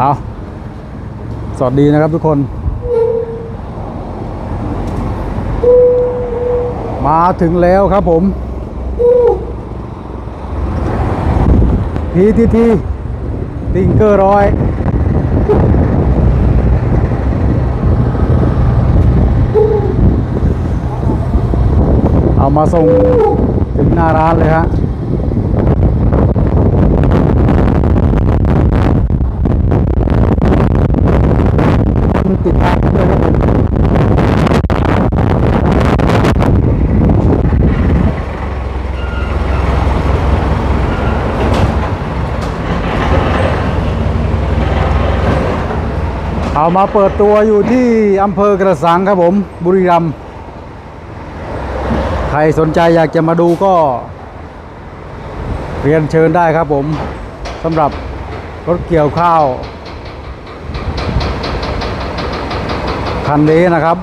เอาสวัสดีนะครับทุกคน มาถึงแล้วครับผม PTT ติงเกอร์ร้อยเอามาส่งถึงหน้าร้านเลยฮะ ติดตามด้วยครับผมเอามาเปิดตัวอยู่ที่อำเภอกระสังครับผม บุรีรัมย์ใครสนใจอยากจะมาดูก็เรียนเชิญได้ครับผมสำหรับรถเกี่ยวข้าว คันนี้นะครับ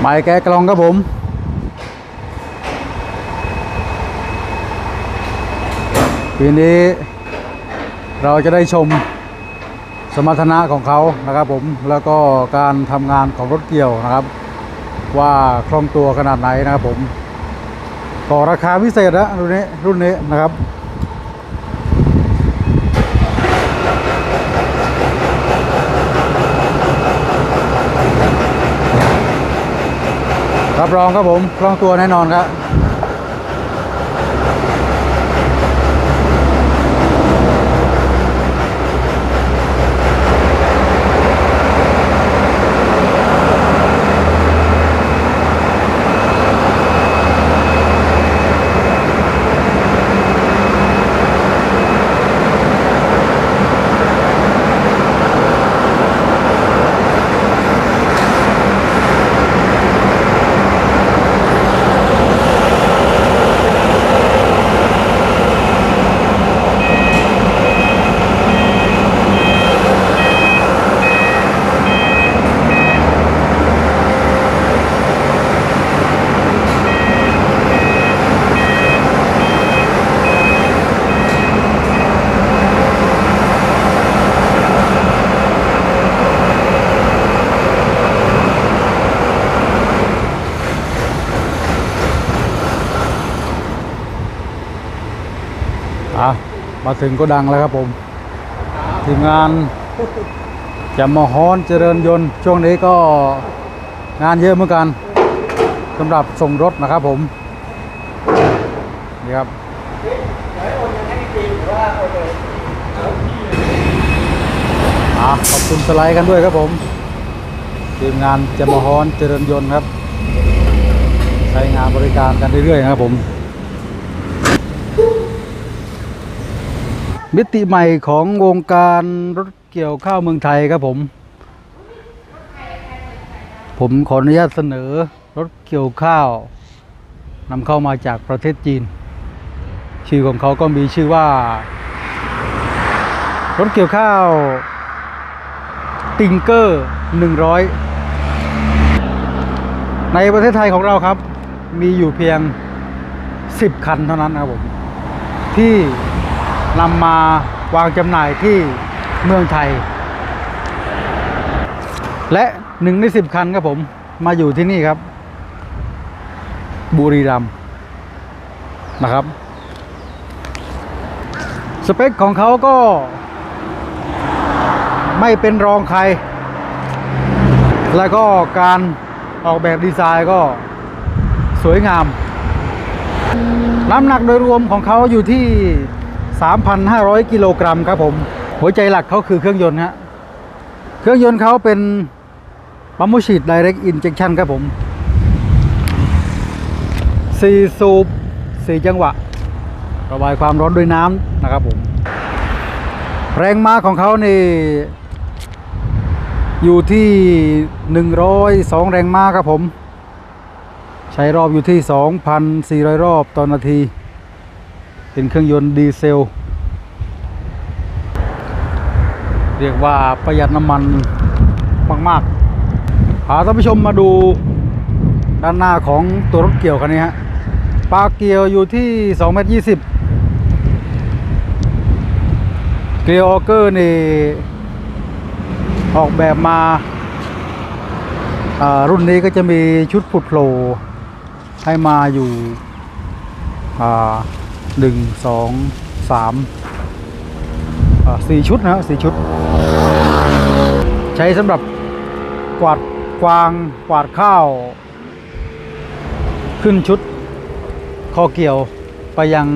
ไม้แกะกลองครับผมปีนี้เราจะได้ชมสมรรถนะของเขานะครับผมแล้วก็การทำงานของรถเกี่ยวนะครับ ว่าคล่องตัวขนาดไหนนะครับผมต่อราคาพิเศษนะรุ่นนี้รุ่นนี้นะครับ รับรองครับผมคล่องตัวแน่นอนครับ อะมาถึงก็ดังแล้วครับผมทีมงานจะมาฮอนเจริญยนต์ช่วงนี้ก็งานเยอะเหมือนกันสำหรับส่งรถนะครับผม นี่ครับขอบคุณสไลด์กันด้วยครับผม ทีมงานจะมาฮอนเจริญยนต์ครับ ใช้งานบริการกันเรื่อยๆนะครับผม มิติใหม่ของวงการรถเกี่ยวข้าวเมืองไทยครับผม ผมขออนุญาตเสนอรถเกี่ยวข้าวนำเข้ามาจากประเทศจีน ชื่อของเขาก็มีชื่อว่า รถเกี่ยวข้าวติงเกอร์ 100 ในประเทศไทยของเราครับ มีอยู่เพียง 10 คันเท่านั้นนะครับผม ที่ นำมาวางจำหน่ายที่เมืองไทย และหนึ่งในสิบคันครับผมมาอยู่ที่นี่ครับ บุรีรัมนะครับ สเปคของเขาก็ ไม่เป็นรองใคร แล้วก็การออกแบบดีไซน์ก็สวยงาม น้ำหนักโดยรวมของเขาอยู่ที่ 3,500 กิโลกรัมครับผม หัวใจหลักเขาคือเครื่องยนต์ฮะเครื่องยนต์เขาเป็นปั๊มโมชีด Direct Injection ครับผม4สูบ4จังหวะ ระบายความร้อนด้วยน้ำนะครับผม แรงม้าของเขานี่อยู่ที่หนึ่งร้อยสองแรงม้าครับผม ใช้รอบอยู่ที่สองพันสี่ร้อยรอบต่อนาที เป็นเครื่องยนต์ดีเซล เรียกว่าประหยัดน้ำมันมากๆพาท่านผู้ชมมาดูด้านหน้าของตัวรถเกี่ยวคันนี้ฮะปลาเกี่ยวอยู่ที่2เมตร20 เกลียวออเกอร์นี่ออกแบบมาอ่ารุ่นนี้ก็จะมีชุดผุดโผล่ให้มาอยู่อ่า หนึ่งสองสามสี่ชุดนะฮะสี่ชุด ใช้สำหรับกวาดกวางกวาดข้าว ขึ้นชุดคอเกี่ยวไปยัง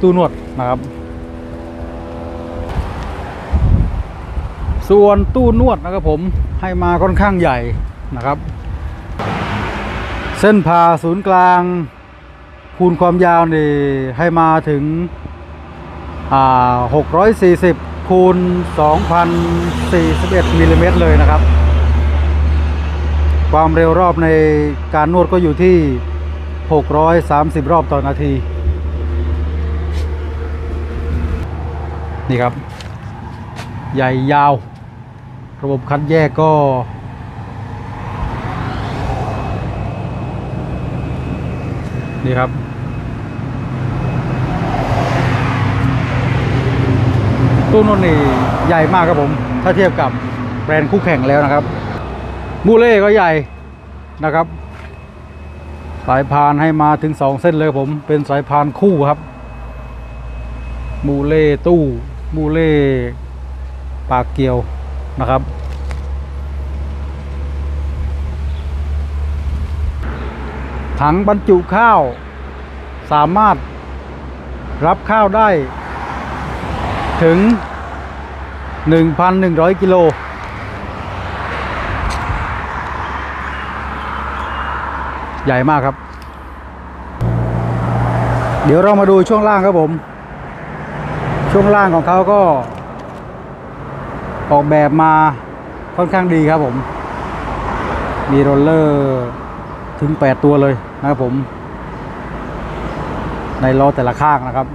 ตู้นวดนะครับ ส่วนตู้นวดนะครับผมให้มาค่อนข้างใหญ่นะครับ เส้นผ่าศูนย์กลาง คูณความยาวนี่ให้มาถึง 640 คูณ 2,041มิลลิเมตรเลยนะครับ ความเร็วรอบในการนวดก็อยู่ที่ 630 รอบต่อนาที นี่ครับ ใหญ่ยาว ระบบคัดแยกก็นี่ครับ ตู้นนนี่ใหญ่มากครับผม ถ้าเทียบกับแบรนด์คู่แข่งแล้วนะครับมูเล่ก็ใหญ่นะครับ สายพานให้มาถึงสองเส้นเลยครับผม เป็นสายพานคู่ครับ มูเล่ตู้มูเล่ปากเกียวนะครับถังบรรจุข้าว สามารถรับข้าวได้ ถึง 1,100 กิโล ใหญ่มากครับ เดี๋ยวเรามาดูช่วงล่างครับผม ช่วงล่างของเขาก็ ออกแบบมาค่อนข้างดีครับผม มีโรลเลอร์ถึง 8 ตัวเลยนะครับผม ในล้อแต่ละข้างนะครับ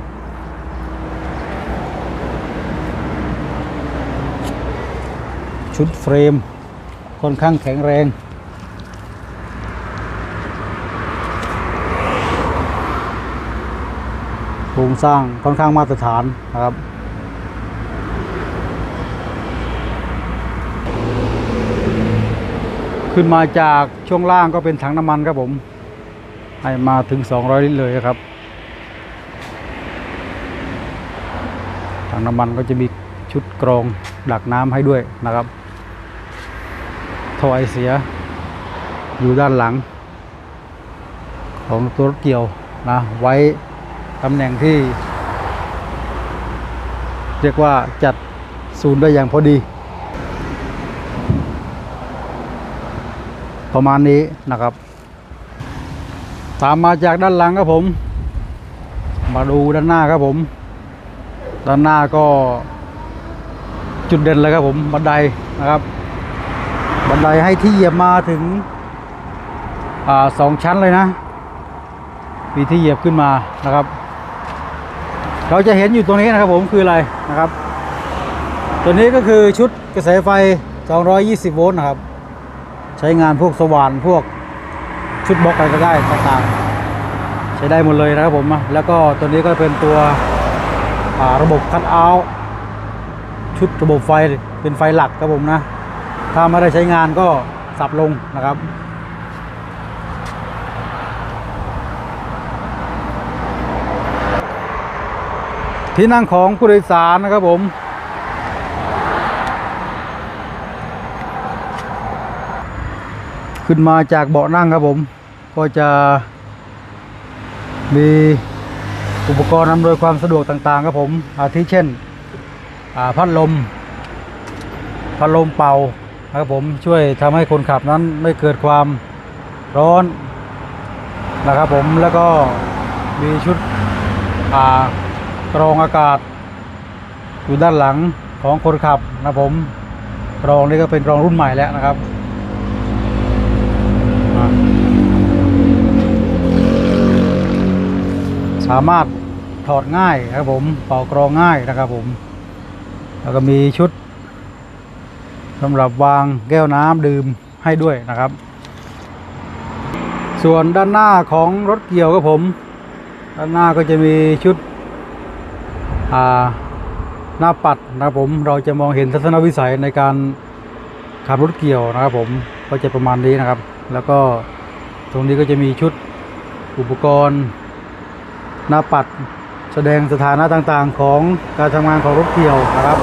ชุดเฟรม ค่อนข้างแข็งแรง โครงสร้างค่อนข้างมาตรฐานนะครับ ขึ้นมาจากช่วงล่างก็เป็นถังน้ำมันครับผม ให้มาถึง 200 ลิตรเลยครับถังน้ำมันก็จะมีชุดกรองดักน้ำให้ด้วยนะครับ ท่อไอเสีย อยู่ด้านหลัง ของตัวรถเกี่ยวนะ ไว้ตำแหน่งที่ เรียกว่าจัดศูนย์ได้อย่างพอดี ประมาณนี้นะครับ ตามมาจากด้านหลังครับผม มาดูด้านหน้าครับผม ด้านหน้าก็จุดเด่นเลยครับผมบันไดนะครับ บันไดให้ที่เหยียบมาถึงอสองชั้นเลยนะ มีที่เหยียบขึ้นมานะครับ เราจะเห็นอยู่ตรงนี้นะครับผมคืออะไรนะครับ ตัวนี้ก็คือชุดกระแสไฟ 220 โวลต์นะครับ ใช้งานพวกสว่านพวกชุดบล็อกอะไรก็ได้ต่างๆ ใช้ได้หมดเลยนะครับผมแล้วก็ตัวนี้ก็เป็นตัวระบบคัดเอาท์ชุดระบบไฟเป็นไฟหลักครับผมนะ ถ้าไม่ได้ใช้งานก็สับลงนะครับที่นั่งของผู้โดยสารนะครับผม ขึ้นมาจากเบาะนั่งครับผม ก็จะมีอุปกรณ์อำนวยความสะดวกต่างๆครับผม อาทิเช่นพัดลม พัดลมเป่า นะครับผมช่วยทำให้คนขับนั้นไม่เกิดความร้อนนะครับผมแล้วก็มีชุดอ่ากรองอากาศ อยู่ด้านหลังของคนขับนะผมกรองนี่ก็เป็นกรองรุ่นใหม่แล้วนะครับสามารถถอดง่ายครับผมเป่ากรองง่ายนะครับผม แล้วก็มีชุด สำหรับวางแก้วน้ำดื่มให้ด้วยนะครับ ส่วนด้านหน้าของรถเกี่ยวครับผม ด้านหน้าก็จะมีชุดหน้าปัดนะครับผมเราจะมองเห็นทัศนวิสัยในการขับรถเกี่ยวนะครับผมก็จะประมาณนี้นะครับ แล้วก็ตรงนี้ก็จะมีชุดอุปกรณ์ หน้าปัดแสดงสถานะต่างๆ ของการทำงานของรถเกี่ยวนะครับ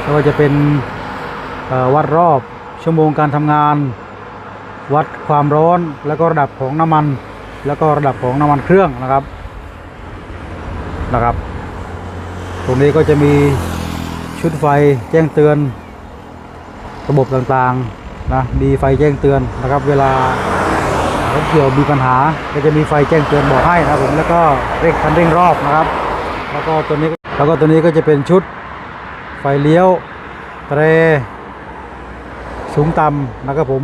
ไม่ว่าจะเป็น วัดรอบชั่วโมงการทำงาน วัดความร้อนแล้วก็ระดับของน้ำมัน แล้วก็ระดับของน้ำมันเครื่องนะครับนะครับ ตรงนี้ก็จะมีชุดไฟแจ้งเตือน ระบบต่างๆนะมีไฟแจ้งเตือนนะครับ เวลารถเกี่ยวมีปัญหาก็จะมีไฟแจ้งเตือนบอกให้นะครับผมแล้วก็เร่งคันเร่งรอบนะครับ แล้วก็ตัวนี้แล้วก็ตัวนี้ก็จะเป็นชุดไฟเลี้ยวเตร สูงต่ำนะครับผม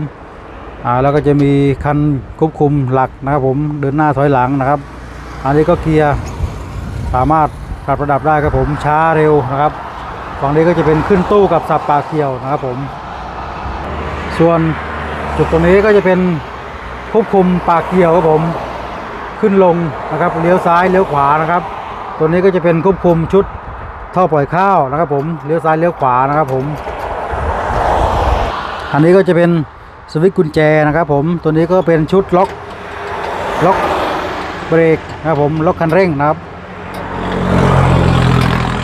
อ่าแล้วก็จะมีคันควบคุมหลักนะครับผมเดินหน้าถอยหลังนะครับ อันนี้ก็เกียร์สามารถปรับระดับได้ครับผมช้าเร็วนะครับฝั่งนี้ก็จะเป็นขึ้นตู้กับสับปากเกี่ยวนะครับผม ส่วนจุดตรงนี้ก็จะเป็นควบคุมปากเกี่ยวครับผมขึ้นลงนะครับเลี้ยวซ้ายเลี้ยวขวานะครับ ตัวนี้ก็จะเป็นควบคุมชุดท่อปล่อยข้าวนะครับผมเลี้ยวซ้ายเลี้ยวขวานะครับผม อันนี้ก็จะเป็นสวิตช์กุญแจนะครับผมตัวนี้ก็เป็นชุดล็อกล็อกเบรกนะครับผมล็อกคันเร่งนะครับ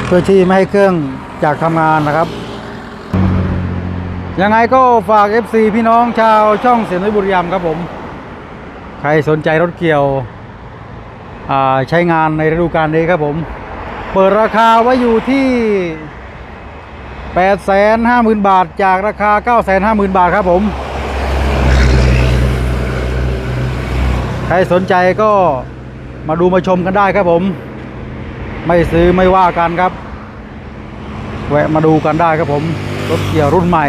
เพื่อที่ไม่ให้เครื่องจากทำงานนะครับ ยังไงก็ฝาก FC พี่น้องชาวช่องเสียงนุ้ยบุรีรัมครับผม ใครสนใจรถเกี่ยวใช้งานในฤดูกาลนี้ครับผม เปิดราคาไว้อยู่ที่ 850,000 บาทจากราคา 950,000 บาทครับผม ใครสนใจก็มาดูมาชมกันได้ครับผม ไม่ซื้อไม่ว่ากันครับ แวะมาดูกันได้ครับผม รถเกี่ยวรุ่นใหม่